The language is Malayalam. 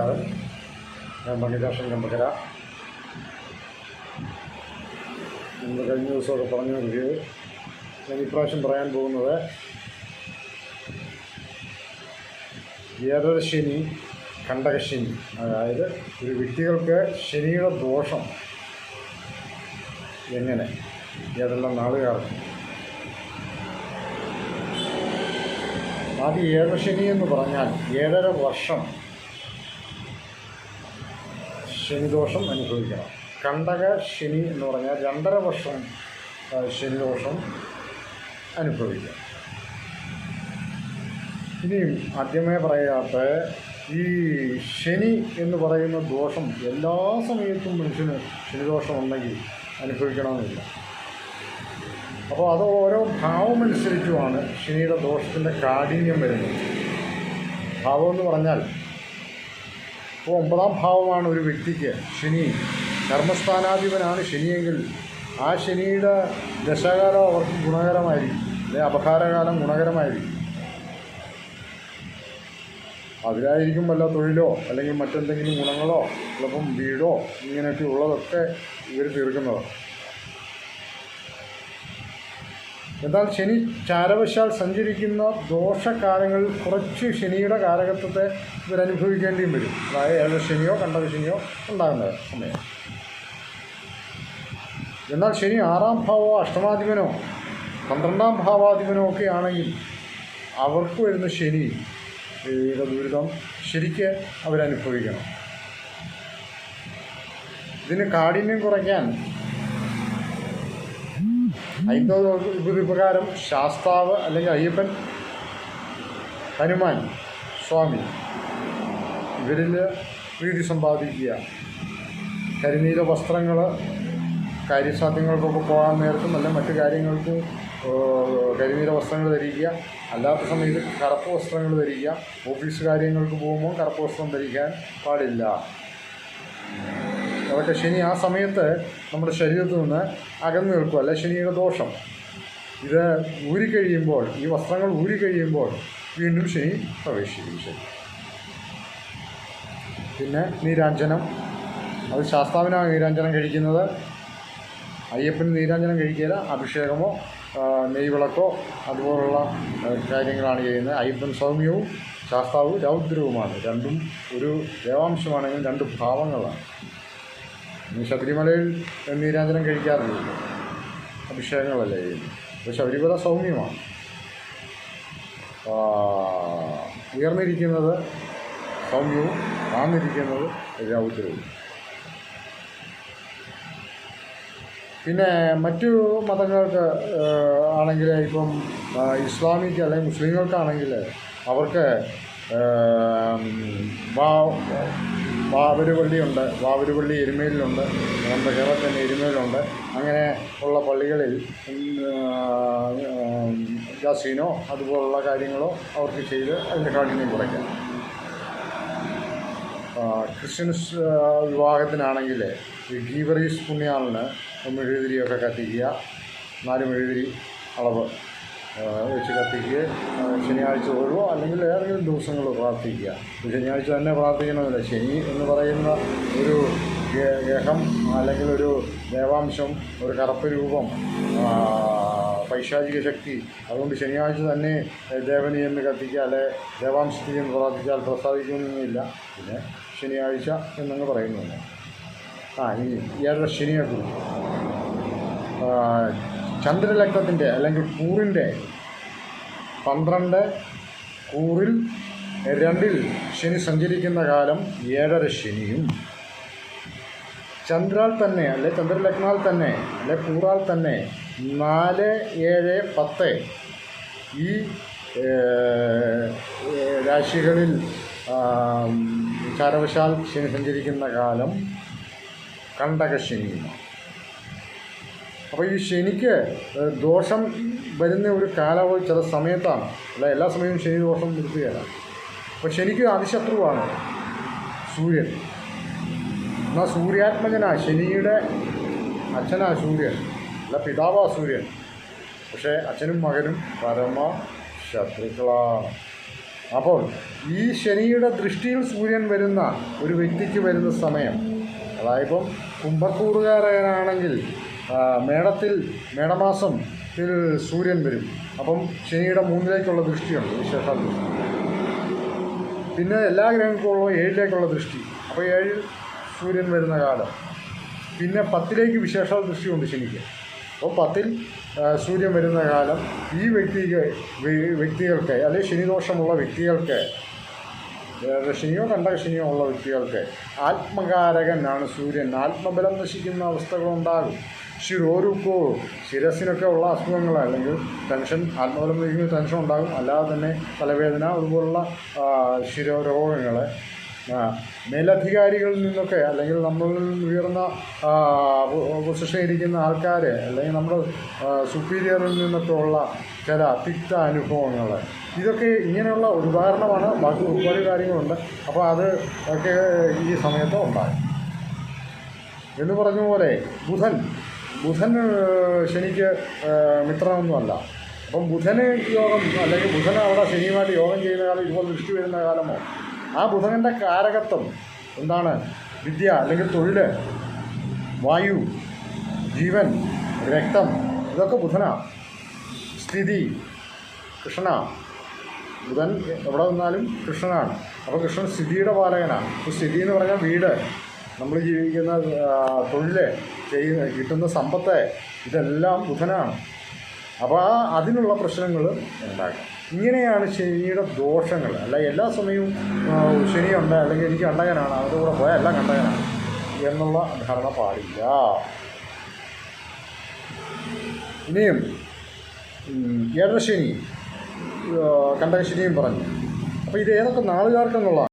നമസ്കാരം ഞാൻ മണിദാസൻ കമ്പകര നമ്മൾ കഴിഞ്ഞ ദിവസമൊക്കെ പറഞ്ഞു നൽകിയത് ഞാൻ ഇപ്രാവശ്യം പറയാൻ പോകുന്നത് ഏതരശനി കണ്ടകശനി അതായത് ഒരു വ്യക്തികൾക്ക് ശനിയുടെ ദോഷം എങ്ങനെ? ഏതെല്ലാം നാളുകാർക്ക് ആദ്യം ഏതശനി എന്ന് പറഞ്ഞാൽ ഏഴര വർഷം ശനിദോഷം അനുഭവിക്കണം. കണ്ടക ശനി എന്ന് പറഞ്ഞാൽ രണ്ടര വർഷം ശനിദോഷം അനുഭവിക്കാം. ഇനിയും ആദ്യമേ പറയാത്ത ഈ ശനി എന്ന് പറയുന്ന ദോഷം എല്ലാ സമയത്തും മനുഷ്യന് ശനിദോഷം ഉണ്ടെങ്കിൽ അനുഭവിക്കണമെന്നില്ല. അപ്പോൾ അത് ഓരോ ഭാവമനുസരിച്ചുമാണ് ശനിയുടെ ദോഷത്തിന്റെ കാഠിന്യം വരുന്നത്. ഭാവം എന്ന് പറഞ്ഞാൽ ഇപ്പോൾ ഒമ്പതാം ഭാവമാണ് ഒരു വ്യക്തിക്ക് ശനി. കർമ്മസ്ഥാനാധിപനാണ് ശനിയെങ്കിൽ ആ ശനിയുടെ ദശകാലം അവർക്ക് ഗുണകരമായിരിക്കും. അല്ലെങ്കിൽ അപകാരകാലം ഗുണകരമായിരിക്കും. അതിലായിരിക്കും വല്ല തൊഴിലോ അല്ലെങ്കിൽ മറ്റെന്തെങ്കിലും ഗുണങ്ങളോ ചിലപ്പം വീടോ ഇങ്ങനെയൊക്കെ ഉള്ളതൊക്കെ ഇവർ തീർക്കുന്നത് എന്നാൽ ശനി ചാരവശാൽ സഞ്ചരിക്കുന്ന ദോഷകാലങ്ങളിൽ കുറച്ച് ശനിയുടെ കാലഘട്ടത്തെ ഇവരനുഭവിക്കേണ്ടിയും വരും. അതായത് ഏഴ് ശനിയോ കണ്ടത് ശനിയോ ഉണ്ടാകുന്ന സമയം. എന്നാൽ ശനി ആറാം ഭാവോ അഷ്ടമാധിപനോ പന്ത്രണ്ടാം ഭാവാധിപനോ ഒക്കെ ആണെങ്കിൽ അവർക്ക് വരുന്ന ശനി ദുരിതം ശരിക്ക് അവരനുഭവിക്കണം. ഇതിന് കാഠിന്യം കുറയ്ക്കാൻ ഹൈന്ദവ വിഭൂതി പ്രകാരം ശാസ്താവ് അല്ലെങ്കിൽ അയ്യപ്പൻ ഹനുമാൻ സ്വാമി. ഇവരിൽ പ്രീതി സമ്പാദിക്കുക. കരിനീല വസ്ത്രങ്ങൾ കാര്യസാധ്യങ്ങൾക്കൊക്കെ പോകാൻ നേരത്തും അല്ല മറ്റു കാര്യങ്ങൾക്ക് കരിനീല വസ്ത്രങ്ങൾ ധരിക്കുക. അല്ലാത്ത സമയത്ത് കറുപ്പ് വസ്ത്രങ്ങൾ ധരിക്കുക. ഓഫീസ് കാര്യങ്ങൾക്ക് പോകുമ്പോൾ കറുപ്പ് വസ്ത്രം ധരിക്കാൻ പാടില്ല. അതൊക്കെ ശനി ആ സമയത്ത് നമ്മുടെ ശരീരത്തിൽ നിന്ന് അകന്നു നിൽക്കും അല്ല? ശനിയുടെ ദോഷം. ഇത് ഊരിക്കഴിയുമ്പോൾ ഈ വസ്ത്രങ്ങൾ ഊരിക്കഴിയുമ്പോൾ വീണ്ടും ശനി പ്രവേശിക്കും ശരി പിന്നെ നീരാഞ്ജനം. അത് ശാസ്താവിനാണ് നീരാഞ്ജനം കഴിക്കുന്നത്. അയ്യപ്പന് നീരാഞ്ജനം കഴിക്കില്ല അഭിഷേകമോ നെയ്വിളക്കോ അതുപോലുള്ള കാര്യങ്ങളാണ് ചെയ്യുന്നത്. അയ്യപ്പൻ സൗമ്യവും ശാസ്താവ് രൗദ്രവുമാണ്. രണ്ടും ഒരു ദേവാംശമാണെങ്കിലും രണ്ട് ഭാവങ്ങളാണ്. ശബരിമലയിൽ നീരാഞ്ജനം കഴിക്കാറില്ല. അഭിഷേകങ്ങളല്ലേ അപ്പോൾ ശബരിമല സൗമ്യമാണ്. ഉയർന്നിരിക്കുന്നത് സൗമ്യവും താന്നിരിക്കുന്നത് രൗദ്രവും പിന്നെ മറ്റു മതങ്ങൾക്ക് ആണെങ്കിൽ ഇപ്പം ഇസ്ലാമിക് ഇസ്ലാമിക്ക് അല്ലെങ്കിൽ മുസ്ലിങ്ങൾക്കാണെങ്കിൽ അവർക്ക് വാവരുപള്ളിയുണ്ട്. വാവരുപള്ളി എരുമേലിലുണ്ട്. നമ്മുടെ കേരളത്തിൽ തന്നെ എരുമേലുണ്ട് അങ്ങനെ ഉള്ള പള്ളികളിൽ ജാസീനോ അതുപോലുള്ള കാര്യങ്ങളോ അവർക്ക് ചെയ്ത് അതിന്റെ കാഠിന്യം കുറയ്ക്കാം. ക്രിസ്ത്യൻസ് വിവാഹത്തിനാണെങ്കിൽ ഗീവറീസ് പുണ്യാളിന് മെഴുകുതിരിയൊക്കെ കത്തിക്കുക. നാല് മെഴുകുതിരി അളവ്. വെച്ച് കത്തിക്കുക. ശനിയാഴ്ച ഒഴിവോ അല്ലെങ്കിൽ ഏതെങ്കിലും ദിവസങ്ങൾ പ്രാർത്ഥിക്കുക. ശനിയാഴ്ച തന്നെ പ്രാർത്ഥിക്കണമെന്നില്ല ശനി എന്ന് പറയുന്ന ഒരു ഗ്രഹം അല്ലെങ്കിൽ ഒരു ദേവാംശം ഒരു കറുപ്പ് രൂപം പൈശാചിക ശക്തി. അതുകൊണ്ട് ശനിയാഴ്ച തന്നെ ദേവനി എന്ന് കത്തിക്കുക അല്ലെ ദേവാംശത്തിൽ എന്ന് പ്രാർത്ഥിച്ചാൽ പ്രസാദിക്കുന്നില്ല പിന്നെ ശനിയാഴ്ച എന്നങ്ങ് പറയുന്നുണ്ട്. ആ ഇനി ഏറെ ശനിയെക്കുറിച്ച് ചന്ദ്രലഗ്നത്തിന്റെ അല്ലെങ്കിൽ കൂറിന്റെ പന്ത്രണ്ട് കൂറിൽ രണ്ടിൽ ശനി സഞ്ചരിക്കുന്ന കാലം ഏഴര ശനിയും. ചന്ദ്രാൽ തന്നെ അല്ലെ ചന്ദ്രലഗ്നാൽ തന്നെ അല്ലെ കൂറാൽ തന്നെ നാല് ഏഴ് പത്ത് ഈ രാശികളിൽ ചാരവശാൽ ശനി സഞ്ചരിക്കുന്ന കാലം കണ്ടകശനിയുമാണ്. അപ്പോൾ ഈ ശനിക്ക് ദോഷം വരുന്ന ഒരു കാലാവധി ചില സമയത്താണ്. അല്ല എല്ലാ സമയവും ശനി ദോഷം നിർത്തുകയല്ല അപ്പോൾ ശനിക്ക് അതിശത്രുവാണ് സൂര്യൻ. എന്നാൽ സൂര്യാത്മജനാ ശനിയുടെ അച്ഛനാ സൂര്യൻ. അല്ല പിതാവാ സൂര്യൻ. പക്ഷേ അച്ഛനും മകനും പരമ ശത്രുക്കളാണ്. അപ്പോൾ ഈ ശനിയുടെ ദൃഷ്ടിയിൽ സൂര്യൻ വരുന്ന ഒരു വ്യക്തിക്ക് വരുന്ന സമയം അതായത് ഇപ്പം കുംഭക്കൂറുകാരനാണെങ്കിൽ മേടത്തിൽ മേടമാസം സൂര്യൻ വരും. അപ്പം ശനിയുടെ മൂന്നിലേക്കുള്ള ദൃഷ്ടിയുണ്ട് വിശേഷാൽ പിന്നെ എല്ലാ ഗ്രഹങ്ങൾക്കുള്ള ഏഴിലേക്കുള്ള ദൃഷ്ടി. അപ്പോൾ ഏഴിൽ സൂര്യൻ വരുന്ന കാലം. പിന്നെ പത്തിലേക്ക് വിശേഷാൽ ദൃഷ്ടിയുണ്ട് ശനിക്ക്. അപ്പോൾ പത്തിൽ സൂര്യൻ വരുന്ന കാലം ഈ വ്യക്തിക്ക് വ്യ- വ്യക്തികൾക്ക് അല്ലെങ്കിൽ ശനിദോഷമുള്ള വ്യക്തികൾക്ക് ശനിയോ കണ്ടകശനിയോ ഉള്ള വ്യക്തികൾക്ക് ആത്മകാരകനാണ് സൂര്യൻ. ആത്മബലം നശിക്കുന്ന അവസ്ഥകളുണ്ടാകും. ശിരോരുക്കോ ശിരസിനൊക്കെ ഉള്ള അസുഖങ്ങൾ അല്ലെങ്കിൽ ടെൻഷൻ ആത്മബലം നശിക്കുന്ന ടെൻഷൻ ഉണ്ടാകും. അല്ലാതെ തന്നെ തലവേദന അതുപോലുള്ള ശിരോരോഗങ്ങൾ മേലധികാരികളിൽ നിന്നൊക്കെ അല്ലെങ്കിൽ നമ്മളിൽ ഉയർന്ന പൊസിഷനിരിക്കുന്ന ആൾക്കാർ അല്ലെങ്കിൽ നമ്മുടെ സുപ്പീരിയറിൽ നിന്നൊക്കെ ഉള്ള ചില തിക്ത അനുഭവങ്ങൾ ഇതൊക്കെ ഇങ്ങനെയുള്ള ഉദാഹരണമാണ്. ബാക്കി ഒരുപാട് കാര്യങ്ങളുണ്ട്. അപ്പോൾ അത് ഒക്കെ ഈ സമയത്ത് ഉണ്ടാകും. എന്ന് പറഞ്ഞ പോലെ ബുധൻ ബുധൻ ശനിക്ക് മിത്രമൊന്നുമല്ല അപ്പം ബുധന് യോഗം അല്ലെങ്കിൽ ബുധൻ അവിടെ ശനിയുമായിട്ട് യോഗം ചെയ്യുന്ന കാലം ഇതുപോലെ ദൃഷ്ടി വരുന്ന കാലമോ? ആ ബുധന്റെ കാരകത്വം എന്താണ്? വിദ്യ അല്ലെങ്കിൽ തൊഴിൽ വായു ജീവൻ രക്തം ഇതൊക്കെ ബുധനാണ് സ്ഥിതി കൃഷ്ണ. ബുധൻ എവിടെ നിന്നാലും കൃഷ്ണനാണ്. അപ്പോൾ കൃഷ്ണൻ സ്ഥിതിയുടെ പാലകനാണ്. അപ്പോൾ സ്ഥിതി എന്ന് പറഞ്ഞാൽ വീട്. നമ്മൾ ജീവിക്കുന്ന തൊഴിലെ ചെയ്യുന്ന കിട്ടുന്ന സമ്പത്തെ ഇതെല്ലാം ബുധനാണ്. അപ്പോൾ ആ അതിനുള്ള പ്രശ്നങ്ങൾ ഉണ്ടാകും. ഇങ്ങനെയാണ് ശനിയുടെ ദോഷങ്ങൾ. അല്ല എല്ലാ സമയവും ശനിയുണ്ട് അല്ലെങ്കിൽ എനിക്ക് കണ്ടകനാണ് അവരുടെ കൂടെ പോയാൽ എല്ലാം കണ്ടകനാണ് എന്നുള്ള ധാരണ പാടില്ല. ഇനിയും ഉം, ഏഴര ശനി കണ്ടകശനിയും പറഞ്ഞു. അപ്പോൾ ഇത് ഏതൊക്കെ നാളുകാർക്കെന്നുള്ളതാണ്